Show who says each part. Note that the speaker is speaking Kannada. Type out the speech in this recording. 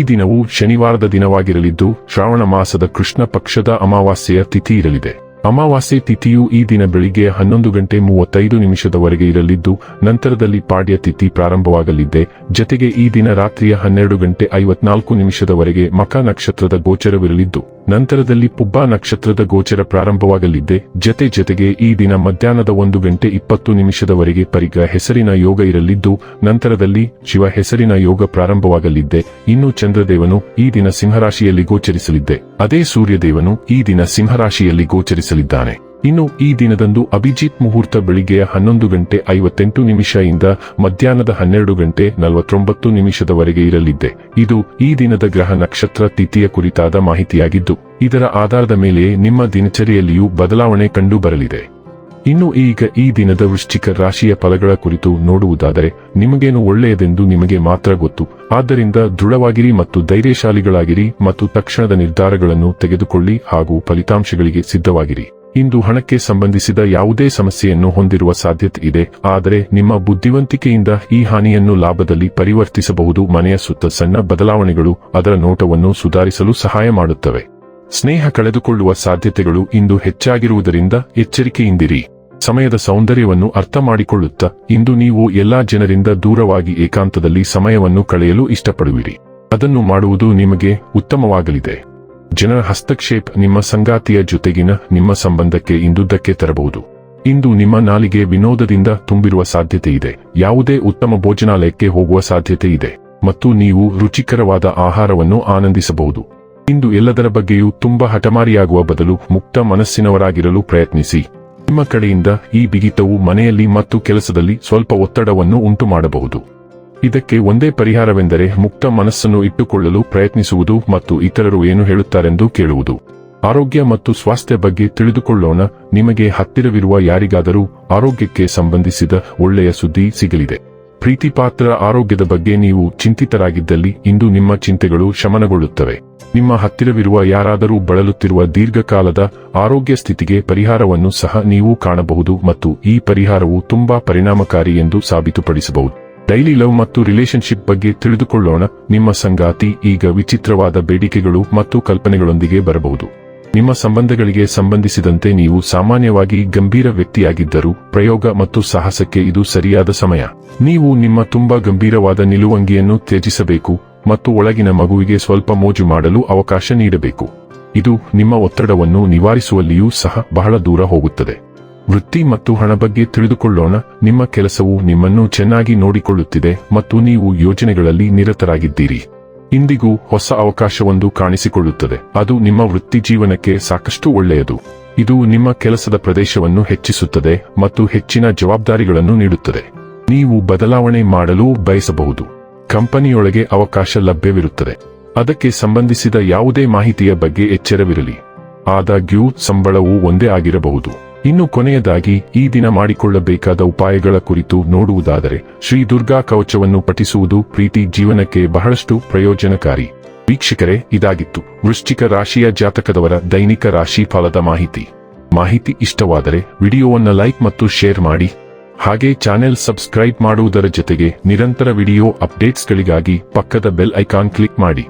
Speaker 1: ಈ ದಿನವು ಶನಿವಾರದ ದಿನವಾಗಿರಲಿದ್ದು ಶ್ರಾವಣ ಮಾಸದ ಕೃಷ್ಣ ಪಕ್ಷದ ಅಮಾವಾಸ್ಯೆಯ ತಿಥಿ ಇರಲಿದೆ. ಅಮಾವಾಸ್ಯೆ ತಿಥಿಯು ಈ ದಿನ ಬೆಳಿಗ್ಗೆ ಹನ್ನೊಂದು ಗಂಟೆ ಮೂವತ್ತೈದು ನಿಮಿಷದವರೆಗೆ ಇರಲಿದ್ದು ನಂತರದಲ್ಲಿ ಪಾಡ್ಯ ತಿಥಿ ಪ್ರಾರಂಭವಾಗಲಿದೆ. ಜತೆಗೆ ಈ ದಿನ ರಾತ್ರಿಯ ಹನ್ನೆರಡು ಗಂಟೆ ಐವತ್ನಾಲ್ಕು ನಿಮಿಷದವರೆಗೆ ಮಕ ನಕ್ಷತ್ರದ ಗೋಚರವಿರಲಿದ್ದು ನಂತರದಲ್ಲಿ ಪುಬ್ಬಾ ನಕ್ಷತ್ರದ ಗೋಚರ ಪ್ರಾರಂಭವಾಗಲಿದ್ದೆ ಜತೆ ಜತೆಗೆ ಈ ದಿನ ಮಧ್ಯಾಹ್ನದ ಒಂದು ಗಂಟೆ ಇಪ್ಪತ್ತು ನಿಮಿಷದವರೆಗೆ ಪರಿಗ ಹೆಸರಿನ ಯೋಗ ಇರಲಿದ್ದು, ನಂತರದಲ್ಲಿ ಶಿವ ಹೆಸರಿನ ಯೋಗ ಪ್ರಾರಂಭವಾಗಲಿದ್ದೆ ಇನ್ನು ಚಂದ್ರದೇವನು ಈ ದಿನ ಸಿಂಹರಾಶಿಯಲ್ಲಿ ಗೋಚರಿಸಲಿದ್ದೆ ಅದೇ ಸೂರ್ಯದೇವನು ಈ ದಿನ ಸಿಂಹರಾಶಿಯಲ್ಲಿ ಗೋಚರಿಸಲಿದ್ದಾನೆ. ಇನ್ನು ಈ ದಿನದಂದು ಅಭಿಜಿತ್ ಮುಹೂರ್ತ ಬೆಳಿಗ್ಗೆಯ ಹನ್ನೊಂದು ಗಂಟೆ ಐವತ್ತೆಂಟು ನಿಮಿಷ ಇಂದ ಮಧ್ಯಾಹ್ನದ ಹನ್ನೆರಡು ಗಂಟೆ ನಲವತ್ತೊಂಬತ್ತು ನಿಮಿಷದವರೆಗೆ ಇರಲಿದೆ ಇದು ಈ ದಿನದ ಗ್ರಹ ನಕ್ಷತ್ರ ತಿಥಿಯ ಕುರಿತಾದ ಮಾಹಿತಿಯಾಗಿದ್ದು, ಇದರ ಆಧಾರದ ಮೇಲೆ ನಿಮ್ಮ ದಿನಚರಿಯಲ್ಲಿಯೂ ಬದಲಾವಣೆ ಕಂಡು ಬರಲಿದೆ. ಇನ್ನು ಈಗ ಈ ದಿನದ ವೃಶ್ಚಿಕ ರಾಶಿಯ ಫಲಗಳ ಕುರಿತು ನೋಡುವುದಾದರೆ, ನಿಮಗೇನು ಒಳ್ಳೆಯದೆಂದು ನಿಮಗೆ ಮಾತ್ರ ಗೊತ್ತು. ಆದ್ದರಿಂದ ದೃಢವಾಗಿರಿ ಮತ್ತು ಧೈರ್ಯಶಾಲಿಗಳಾಗಿರಿ ಮತ್ತು ತಕ್ಷಣದ ನಿರ್ಧಾರಗಳನ್ನು ತೆಗೆದುಕೊಳ್ಳಿ ಹಾಗೂ ಫಲಿತಾಂಶಗಳಿಗೆ ಸಿದ್ಧವಾಗಿರಿ. ಇಂದು ಹಣಕ್ಕೆ ಸಂಬಂಧಿಸಿದ ಯಾವುದೇ ಸಮಸ್ಯೆಯನ್ನು ಹೊಂದಿರುವ ಸಾಧ್ಯತೆ ಇದೆ. ಆದರೆ ನಿಮ್ಮ ಬುದ್ಧಿವಂತಿಕೆಯಿಂದ ಈ ಹಾನಿಯನ್ನು ಲಾಭದಲ್ಲಿ ಪರಿವರ್ತಿಸಬಹುದು. ಮನೆಯ ಸುತ್ತ ಸಣ್ಣ ಬದಲಾವಣೆಗಳು ಅದರ ನೋಟವನ್ನು ಸುಧಾರಿಸಲು ಸಹಾಯ ಮಾಡುತ್ತವೆ. ಸ್ನೇಹ ಕಳೆದುಕೊಳ್ಳುವ ಸಾಧ್ಯತೆಗಳು ಇಂದು ಹೆಚ್ಚಾಗಿರುವುದರಿಂದ ಎಚ್ಚರಿಕೆಯಿಂದಿರಿ. ಸಮಯದ ಸೌಂದರ್ಯವನ್ನು ಅರ್ಥ ಮಾಡಿಕೊಳ್ಳುತ್ತಾ ಇಂದು ನೀವು ಎಲ್ಲಾ ಜನರಿಂದ ದೂರವಾಗಿ ಏಕಾಂತದಲ್ಲಿ ಸಮಯವನ್ನು ಕಳೆಯಲು ಇಷ್ಟಪಡುವಿರಿ. ಅದನ್ನು ಮಾಡುವುದು ನಿಮಗೆ ಉತ್ತಮವಾಗಲಿದೆ. ಜನರ ಹಸ್ತಕ್ಷೇಪ ನಿಮ್ಮ ಸಂಗಾತಿಯ ಜೊತೆಗಿನ ನಿಮ್ಮ ಸಂಬಂಧಕ್ಕೆ ಇಂದುದಕ್ಕೆ ತರಬಹುದು. ಇಂದು ನಿಮ್ಮ ನಾಲಿಗೆ ವಿನೋದದಿಂದ ತುಂಬಿರುವ ಸಾಧ್ಯತೆ ಇದೆ. ಯಾವುದೇ ಉತ್ತಮ ಭೋಜನಾಲಯಕ್ಕೆ ಹೋಗುವ ಸಾಧ್ಯತೆ ಇದೆ. ಮತ್ತು ನೀವು ರುಚಿಕರವಾದ ಆಹಾರವನ್ನು ಆನಂದಿಸಬಹುದು. ಇಂದು ಎಲ್ಲದರ ಬಗ್ಗೆಯೂ ತುಂಬಾ ಹಠಮಾರಿಯಾಗುವ ಬದಲು ಮುಕ್ತ ಮನಸ್ಸಿನವರಾಗಿರಲು ಪ್ರಯತ್ನಿಸಿ. ನಿಮ್ಮ ಕಡೆಯಿಂದ ಈ ಬಿಗಿತವು ಮನೆಯಲ್ಲಿ ಮತ್ತು ಕೆಲಸದಲ್ಲಿ ಸ್ವಲ್ಪ ಒತ್ತಡವನ್ನು ಉಂಟು ಮಾಡಬಹುದು ಇದಕ್ಕೆ ಒಂದೇ ಪರಿಹಾರವೆಂದರೆ ಮುಕ್ತ ಮನಸ್ಸನ್ನು ಇಟ್ಟುಕೊಳ್ಳಲು ಪ್ರಯತ್ನಿಸುವುದು ಮತ್ತು ಇತರರು ಏನು ಹೇಳುತ್ತಾರೆಂದು ಕೇಳುವುದು. ಆರೋಗ್ಯ ಮತ್ತು ಸ್ವಾಸ್ಥ್ಯ ಬಗ್ಗೆ ತಿಳಿದುಕೊಳ್ಳೋಣ, ನಿಮಗೆ ಹತ್ತಿರವಿರುವ ಯಾರಿಗಾದರೂ ಆರೋಗ್ಯಕ್ಕೆ ಸಂಬಂಧಿಸಿದ ಒಳ್ಳೆಯ ಸುದ್ದಿ ಸಿಗಲಿದೆ. ಪ್ರೀತಿಪಾತ್ರ ಆರೋಗ್ಯದ ಬಗ್ಗೆ ನೀವು ಚಿಂತಿತರಾಗಿದ್ದಲ್ಲಿ ಇಂದು ನಿಮ್ಮ ಚಿಂತೆಗಳು ಶಮನಗೊಳ್ಳುತ್ತವೆ. ನಿಮ್ಮ ಹತ್ತಿರವಿರುವ ಯಾರಾದರೂ ಬಳಲುತ್ತಿರುವ ದೀರ್ಘಕಾಲದ ಆರೋಗ್ಯ ಸ್ಥಿತಿಗೆ ಪರಿಹಾರವನ್ನು ಸಹ ನೀವು ಕಾಣಬಹುದು ಮತ್ತು ಈ ಪರಿಹಾರವು ತುಂಬಾ ಪರಿಣಾಮಕಾರಿ ಎಂದು ಸಾಬೀತುಪಡಿಸಬಹುದು. ಡೈಲಿ ಲವ್ ಮತ್ತು ರಿಲೇಶನ್ಶಿಪ್ ಬಗ್ಗೆ ತಿಳಿದುಕೊಳ್ಳೋಣ. ನಿಮ್ಮ ಸಂಗಾತಿ ಈಗ ವಿಚಿತ್ರವಾದ ಬೇಡಿಕೆಗಳು ಮತ್ತು ಕಲ್ಪನೆಗಳೊಂದಿಗೆ ಬರಬಹುದು. ನಿಮ್ಮ ಸಂಬಂಧಗಳಿಗೆ ಸಂಬಂಧಿಸಿದಂತೆ ನೀವು ಸಾಮಾನ್ಯವಾಗಿ ಗಂಭೀರ ವ್ಯಕ್ತಿಯಾಗಿದ್ದರೂ ಪ್ರಯೋಗ ಮತ್ತು ಸಾಹಸಕ್ಕೆ ಇದು ಸರಿಯಾದ ಸಮಯ. ನೀವು ನಿಮ್ಮ ತುಂಬಾ ಗಂಭೀರವಾದ ನಿಲುವಂಗಿಯನ್ನು ತ್ಯಜಿಸಬೇಕು ಮತ್ತು ಒಳಗಿನ ಮಗುವಿಗೆ ಸ್ವಲ್ಪ ಮೋಜು ಮಾಡಲು ಅವಕಾಶ ನೀಡಬೇಕು. ಇದು ನಿಮ್ಮ ಒತ್ತಡವನ್ನು ನಿವಾರಿಸುವಲ್ಲಿಯೂ ಸಹ ಬಹಳ ದೂರ ಹೋಗುತ್ತದೆ. ವೃತ್ತಿ ಮತ್ತು ಹಣ ಬಗ್ಗೆ ತಿಳಿದುಕೊಳ್ಳೋಣ. ನಿಮ್ಮ ಕೆಲಸವು ನಿಮ್ಮನ್ನು ಚೆನ್ನಾಗಿ ನೋಡಿಕೊಳ್ಳುತ್ತಿದೆ ಮತ್ತು ನೀವು ಯೋಜನೆಗಳಲ್ಲಿ ನಿರತರಾಗಿದ್ದೀರಿ. ಇಂದಿಗೂ ಹೊಸ ಅವಕಾಶವೊಂದು ಕಾಣಿಸಿಕೊಳ್ಳುತ್ತದೆ. ಅದು ನಿಮ್ಮ ವೃತ್ತಿ ಜೀವನಕ್ಕೆ ಸಾಕಷ್ಟು ಒಳ್ಳೆಯದು. ಇದು ನಿಮ್ಮ ಕೆಲಸದ ಪ್ರದೇಶವನ್ನು ಹೆಚ್ಚಿಸುತ್ತದೆ ಮತ್ತು ಹೆಚ್ಚಿನ ಜವಾಬ್ದಾರಿಗಳನ್ನು ನೀಡುತ್ತದೆ. ನೀವು ಬದಲಾವಣೆ ಮಾಡಲು ಬಯಸಬಹುದು. ಕಂಪನಿಯೊಳಗೆ ಅವಕಾಶ ಲಭ್ಯವಿರುತ್ತದೆ. ಅದಕ್ಕೆ ಸಂಬಂಧಿಸಿದ ಯಾವುದೇ ಮಾಹಿತಿಯ ಬಗ್ಗೆ ಎಚ್ಚರವಿರಲಿ. ಆದಾಗ್ಯೂ, ಸಂಬಳವು ಒಂದೇ ಆಗಿರಬಹುದು. ಇನ್ನು ಕೊನೆಯದಾಗಿ ಈ ದಿನ ಮಾಡಿಕೊಳ್ಳಬೇಕಾದ ಉಪಾಯಗಳ ಕುರಿತು ನೋಡುವುದಾದರೆ, ಶ್ರೀ ದುರ್ಗಾ ಕವಚವನ್ನು ಪಠಿಸುವುದು ಪ್ರೀತಿ ಜೀವನಕ್ಕೆ ಬಹಳಷ್ಟು ಪ್ರಯೋಜನಕಾರಿ. ವೀಕ್ಷಕರೇ, ಇದಾಗಿತ್ತು. ವೃಶ್ಚಿಕ ರಾಶಿಯ ಜಾತಕದವರ ದೈನಿಕ ರಾಶಿ ಫಲದ ಮಾಹಿತಿ. ಮಾಹಿತಿ ಇಷ್ಟವಾದರೆ ವಿಡಿಯೋವನ್ನು ಲೈಕ್ ಮತ್ತು ಶೇರ್ ಮಾಡಿ. ಹಾಗೆ ಚಾನೆಲ್ ಸಬ್ಸ್ಕ್ರೈಬ್ ಮಾಡುವುದರ ಜೊತೆಗೆ ನಿರಂತರ ವಿಡಿಯೋ ಅಪ್ಡೇಟ್ಸ್ಗಳಿಗಾಗಿ ಪಕ್ಕದ ಬೆಲ್ ಐಕಾನ್ ಕ್ಲಿಕ್ ಮಾಡಿ.